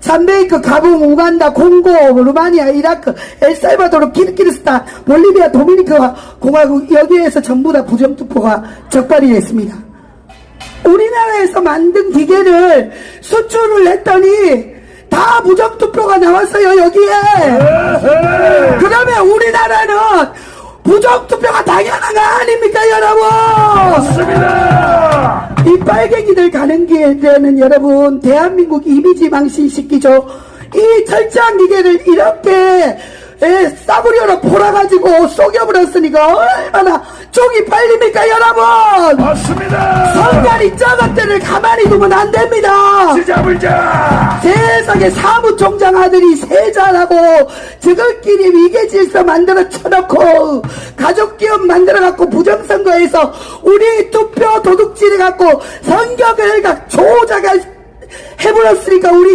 잠베이크, 가봉, 우간다, 공고, 루마니아, 이라크, 엘살바도르, 키르기스탄, 볼리비아, 도미니카 공화국 여기에서 전부 다 부정투표가 적발이 됐습니다. 우리나라에서 만든 기계를 수출을 했더니 다 부정투표가 나왔어요 여기에 그러면 우리나라는 부정투표가 당연한 거 아닙니까 여러분 맞습니다. 이 빨갱이들 가는 길에는 여러분 대한민국 이미지 망신시키죠 이 철저한 기계를 이렇게 에, 싸구려로 몰아가지고 속여버렸으니까 얼마나 쪽이 빨립니까 여러분 맞습니다. 성갈이 저것들을 가만히 두면 안 됩니다. 잡을 자. 세상에 사무총장 아들이 세자라고 저것끼리 위계질서 만들어 쳐놓고 가족기업 만들어 갖고 부정선거에서 우리 투표 도둑질해 갖고 선거결과 조작을 해버렸으니까 우리